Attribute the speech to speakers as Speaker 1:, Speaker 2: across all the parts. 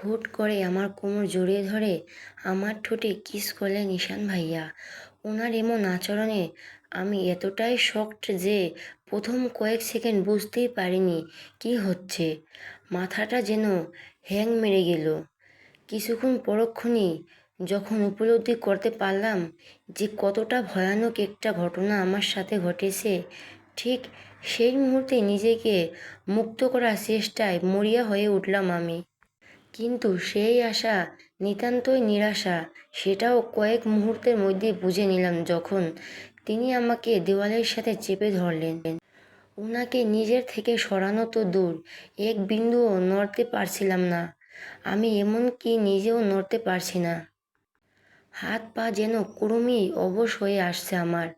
Speaker 1: হুট করে আমার কোমর জড়িয়ে ধরে আমার ঠোঁটে কিস করলেন ঈশান ভাইয়া। ওনার এমন আচরণে আমি এতটাই শকড যে প্রথম কয়েক সেকেন্ড বুঝতেই পারিনি কি হচ্ছে। মাথাটা যেন হ্যাং মেরে গেল। কিছুক্ষণ পরক্ষণই যখন উপলব্ধি করতে পারলাম যে কতটা ভয়ানক একটা ঘটনা আমার সাথে ঘটেছে, ঠিক সেই মুহূর্তে নিজেকে মুক্ত করার চেষ্টায় মরিয়া হয়ে উঠলাম আমি। কিন্তু সেই আশা নিতান্তই নিরাশা, সেটাও কয়েক মুহূর্তের মধ্যে বুঝে নিলাম যখন তিনি আমাকে দেওয়ালের সাথে চেপে ধরলেন। ওনাকে নিজের থেকে সরানো তো দূর, এক বিন্দুও নড়তে পারছিলাম না। আমি এমনকি নিজেও নড়তে পারছি না। হাত পা যেন কুড়ুমি অবশ হয়ে আসছে আমার।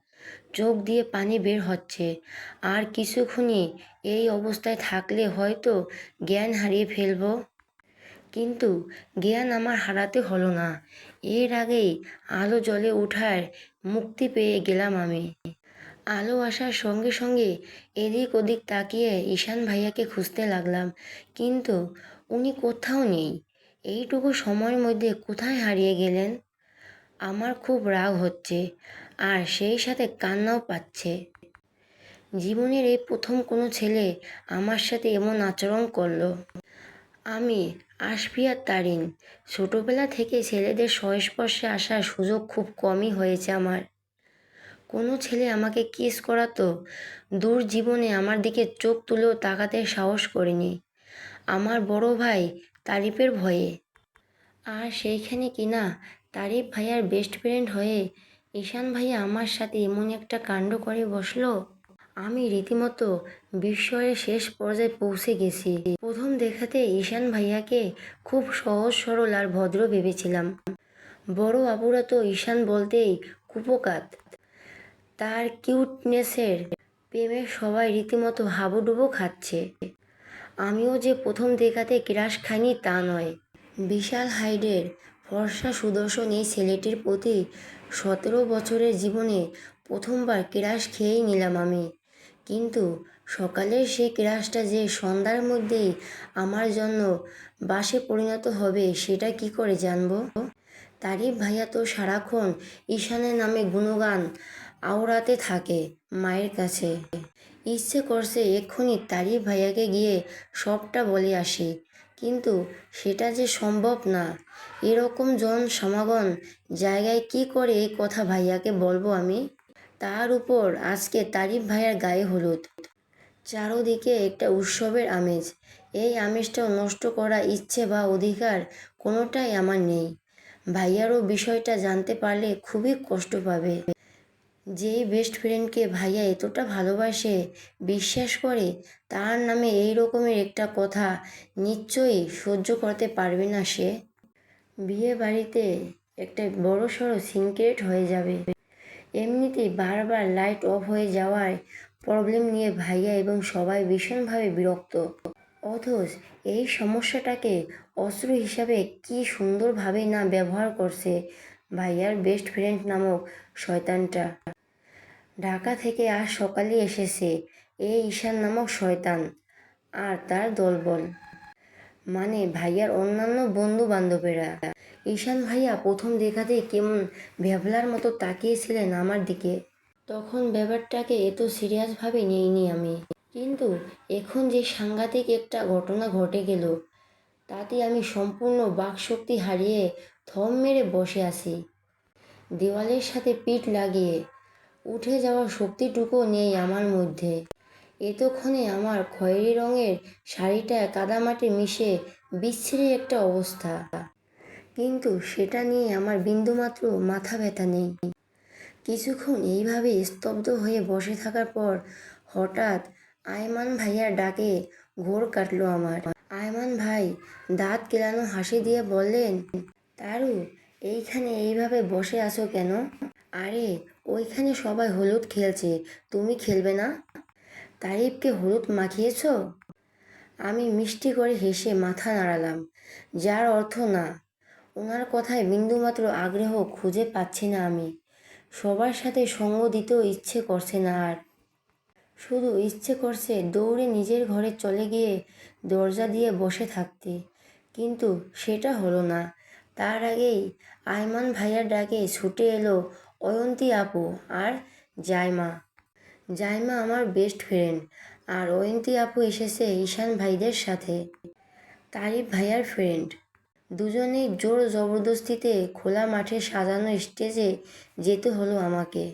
Speaker 1: চোখ দিয়ে পানি বের হচ্ছে। আর কিছুক্ষণই এই অবস্থায় থাকলে হয়তো জ্ঞান হারিয়ে ফেলব। কিন্তু জ্ঞান আমার হারাতে হলো না। এর আগেই আলো জ্বলে ওঠার মুক্তি পেয়ে গেলাম আমি। আলো আসার সঙ্গে সঙ্গে এদিক ওদিক তাকিয়ে ঈশান ভাইয়াকে খুঁজতে লাগলাম, কিন্তু উনি কোথাও নেই। এইটুকু সময়ের মধ্যে কোথায় হারিয়ে গেলেন? আমার খুব রাগ হচ্ছে, আর সেই সাথে কান্নাও পাচ্ছে। জীবনের এই প্রথম কোনো ছেলে আমার সাথে এমন আচরণ করল। আমি আশফিয়া তারিন, ছোটোবেলা থেকে ছেলেদের সংস্পর্শে আসার সুযোগ খুব কমই হয়েছে আমার। কোনো ছেলে আমাকে কিস করাতো, দূর জীবনে আমার দিকে চোখ তুলেও তাকাতে সাহস করিনি। আমার বড় ভাই তারিফের ভয়ে। আর সেইখানে কিনা তারিফ ভাইয়ার বেস্ট ফ্রেন্ড হয়ে ঈশান ভাইয়া আমার সাথে এমন একটা কাণ্ড করে বসল? আমি রীতিমতো বিস্ময়ের শেষ পর্যায়ে পৌঁছে গেছি। প্রথম দেখাতে ঈশান ভাইয়াকে খুব সহজ, সরল আর ভদ্র ভেবেছিলাম। বড় আপুরা তো ঈশান বলতেই কুপকাত। তার কিউটনেসের প্রেমে সবাই রীতিমতো হাবুডুবু খাচ্ছে। আমিও যে প্রথম দেখাতে ক্রাশ খাইনি তা নয়। বিশাল হাইডের ফর্সা সুদর্শন এই ছেলেটির প্রতি সতেরো বছরের জীবনে প্রথমবার ক্রাশ খেয়েই নিলাম আমি। কিন্তু সকালের সেই ক্রাশটা যে সন্ধ্যার মধ্যেই আমার জন্য বাসে পরিণত হবে সেটা কি করে জানব? তারিফ ভাইয়া তো সারাক্ষণ ঈশানের নামে গুণগান আওড়াতে থাকে মায়ের কাছে। ইচ্ছে করছে এক্ষুনি তারিফ ভাইয়াকে গিয়ে সবটা বলে আসি, কিন্তু সেটা যে সম্ভব না। এরকম জন সমাগম জায়গায় কি করে এই কথা ভাইয়াকে বলব আমি? তার উপর আজকে তারিফ ভাইয়ার গায়ে হলুদ। চারোদিকে একটা উৎসবের আমেজ। এই আমেজটাও নষ্ট করা ইচ্ছে বা অধিকার কোনোটাই আমার নেই। ভাইয়ারও বিষয়টা জানতে পারলে খুবই কষ্ট পাবে। যেই বেস্ট ফ্রেন্ডকে ভাইয়া এতটা ভালোবাসে, বিশ্বাস করে, তার নামে এই রকমের একটা কথা নিশ্চয়ই সহ্য করতে পারবে না সে। বিয়ে বাড়িতে একটা বড় সড়ো সিনক্রেট হয়ে যাবে। এমনিতেই বারবার লাইট অফ হয়ে যাওয়ার প্রবলেম নিয়ে ভাইয়া এবং সবাই ভীষণভাবে বিরক্ত। অথচ এই সমস্যাটাকে অস্ত্র হিসাবে কি সুন্দরভাবে না ব্যবহার করছে ভাইয়ার বেস্ট ফ্রেন্ড নামক শয়তানটা। ঢাকা থেকে আজ সকালে এসেছে এই ঈশান নামক শয়তান আর তার দলবল। মানে ভাইয়ার অন্যান্য বন্ধু বান্ধবেরা ঈশান ভাইয়া প্রথম দেখাতেই কেমন ভ্যাবলার মতো তাকিয়েছিলেন আমার দিকে। তখন ব্যাপারটাকে এত সিরিয়াসভাবে নিইনি আমি। কিন্তু এখন যে সাংঘাতিক একটা ঘটনা ঘটে গেল তাতে আমি সম্পূর্ণ বাকশক্তি হারিয়ে থম মেরে বসে আছি। দেওয়ালের সাথে পিঠ লাগিয়ে উঠে যাওয়ার শক্তিটুকু নেই আমার মধ্যে। এতক্ষণে আমার খয়েরি রঙের শাড়িটা কাদামাটি মিশে বিচ্ছিরি একটা অবস্থা। কিন্তু সেটা নিয়ে আমার বিন্দুমাত্র মাথা ব্যথা নেই। কিছুক্ষণ এইভাবে স্তব্ধ হয়ে বসে থাকার পর হঠাৎ আয়মান ভাইয়ার ডাকে ঘোর কাটলো আমার। আয়মান ভাই দাঁত কেলানো হাসি দিয়ে বললেন, তারু, এইখানে এইভাবে বসে আছো কেন? আরে, ওইখানে সবাই হলুদ খেলছে, তুমি খেলবে না? তারিফকে হলুদ মাখিয়েছ? আমি মিষ্টি করে হেসে মাথা নাড়ালাম, যার অর্থ না। ওনার কথায় বিন্দুমাত্র আগ্রহ খুঁজে পাচ্ছি না আমি। সবার সাথে সঙ্গ দিতেও ইচ্ছে করছে না আর। শুধু ইচ্ছে করছে দৌড়ে নিজের ঘরে চলে গিয়ে দরজা দিয়ে বসে থাকতে। কিন্তু সেটা হলো না। তার আগেই আয়মান ভাইয়ার ডাকে ছুটে এলো, অয়ন্তী আপু, আর জাইমা। জাইমা আমার বেস্ট ফ্রেন্ড আর অয়ন্তী আপু এসেছে ঈশান ভাইদের সাথে। তারিফ ভাইয়ার ফ্রেন্ড দুজনেই জোর জবরদস্তিতে খোলা মাঠে সাজানো স্টেজে যেতে হলো আমাকে।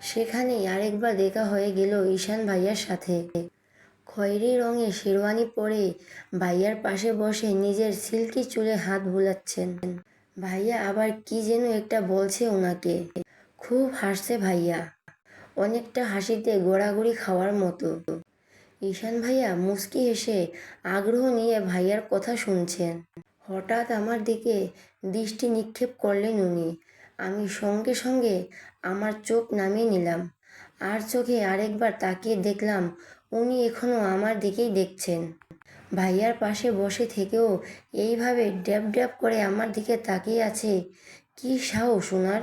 Speaker 1: সেখানেই আরেকবার দেখা হয়ে গেল ঈশান ভাইয়ার সাথে। খয়েরি রঙে শেরওয়ানি পরে ভাইয়ার পাশে বসে নিজের সিল্কি চুলে হাত বুলাচ্ছেন। ভাইয়া আবার কি যেন একটা বলছে ওনাকে খুব হাসছে ভাইয়া। অনেকটা হাসিতে গোড়াগুড়ি খাওয়ার মতো। ঈশান ভাইয়া মুস্কি হেসে আগ্রহ নিয়ে ভাইয়ার কথা শুনছেন। হঠাৎ আমার দিকে দৃষ্টি নিক্ষেপ করলেন উনি। আমি সঙ্গে সঙ্গে আমার চোখ নামিয়ে নিলাম। আর চোখে আরেকবার তাকিয়ে দেখলাম উনি এখনও আমার দিকেই দেখছেন। ভাইয়ার পাশে বসে থেকেও এইভাবে ড্যাব ড্যাব করে আমার দিকে তাকিয়ে আছে। কি সাহস ওনার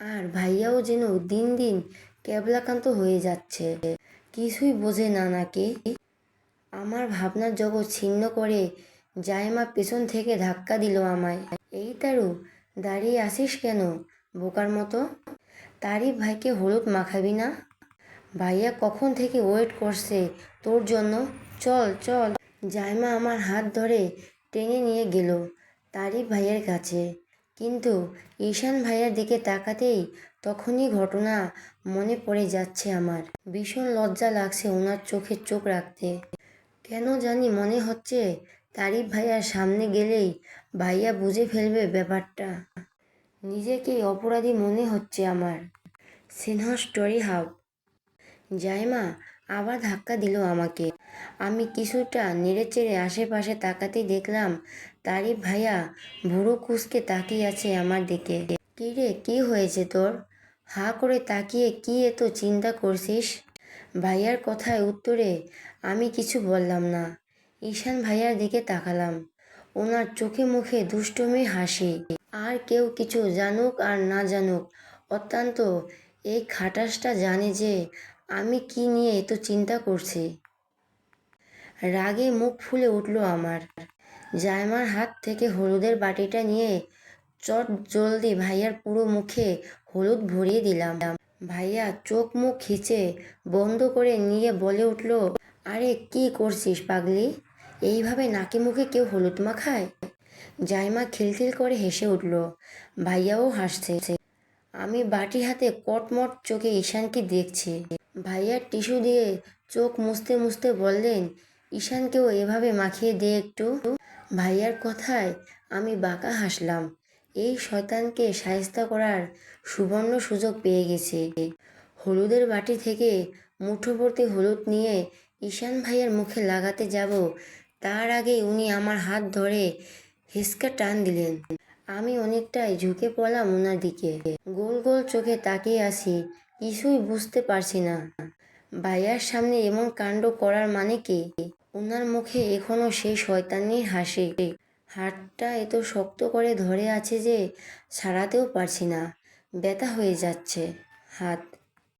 Speaker 1: আর ভাইয়াও যেন দিন দিন ক্যাবলাকান্ত হয়ে যাচ্ছে। কিছুই বোঝে না নাকি। আমার ভাবনার জগৎ ছিন্ন করে জায়মা পেছন থেকে ধাক্কা দিল আমায়। এই তারু, দাঁড়িয়ে আসিস কেন? বোকার মতো? তারিফ ভাইকে হলুদ মাখাবি না? ভাইয়া কখন থেকে ওয়েট করছে তোর জন্য? চল চল। জায়মা আমার হাত ধরে টেনে নিয়ে গেল তারিফ ভাইয়ের কাছে। কিন্তু ঈশান ভাইয়ের দিকে তাকাতেই তখনই ঘটনা মনে পড়ে যাচ্ছে আমার। ভীষণ লজ্জা লাগছে ওনার চোখে চোখ রাখতে। কেন জানি মনে হচ্ছে তারিফ ভাইয়ার সামনে গেলেই ভাইয়া বুঝে ফেলবে ব্যাপারটা। নিজেকেই অপরাধী মনে হচ্ছে আমার। সিনহা স্টোরি হাব জাইমা আবার ধাক্কা দিল আমাকে। আমি কিছুটা নেড়েচেড়ে আশেপাশে তাকাতেই দেখলাম তারিফ ভাইয়া ভুরু কুসকে তাকিয়ে আছে আমার দিকে। কী রে, কী হয়েছে তোর? হা করে তাকিয়ে কি এত চিন্তা করছিস? ভাইয়ার কথায় উত্তরে, আমি কিছু বললাম না। ঈশান ভাইয়ার দিকে তাকালাম। ওনার চোখে মুখে দুষ্টমি, হাসি। আর কেউ কিছু জানুক আর না জানুক, অত্যন্ত এই খাটাসটা জানে যে আমি কি নিয়ে এত চিন্তা করছি। রাগে মুখ ফুলে উঠল আমার। জায়মার হাত থেকে হলুদের বাটিটা নিয়ে চট জলদি ভাইয়ার পুরো মুখে হলুদ ভরিয়ে দিলাম। ভাইয়া চোখ মুখ খিচে বন্ধ করে নিয়ে বলে উঠল, আরে কি করছিস পাগলি? এইভাবে নাকে মুখে কেউ হলুদ মাখায়? জাইমা খিলখিল করে হেসে উঠল, ভাইয়াও হাসছে। আমি বাটি হাতে কটমট চোখে ঈশানকে দেখছি। ভাইয়ার টিস্যু দিয়ে চোখ মুছতে মুছতে বললেন, ঈশানকেও এভাবে মাখিয়ে দে একটু। ভাইয়ার কথায় আমি বাঁকা হাসলাম। এই শয়তানকে সায়স্তা করার সুবর্ণ সুযোগ পেয়ে গেছে। হলুদের বাটি থেকে মুঠো ভর্তি হলুদ নিয়ে ঈশান ভাইয়ার মুখে লাগাতে যাব তার আগে উনি আমার হাত ধরে হেসকা টান দিলেন। আমি অনেকটাই ঝুঁকে পড়লাম ওনার দিকে। গোল গোল চোখে তাকিয়ে আসি কিছুই বুঝতে পারছি না। ভাইয়ার সামনে এমন কাণ্ড করার মানে কি? ওনার মুখে এখনও সেই শয়তানির হাসি। হাতটা এত শক্ত করে ধরে আছে যে, ছাড়াতেও পারছি না। ব্যথা হয়ে যাচ্ছে। হাত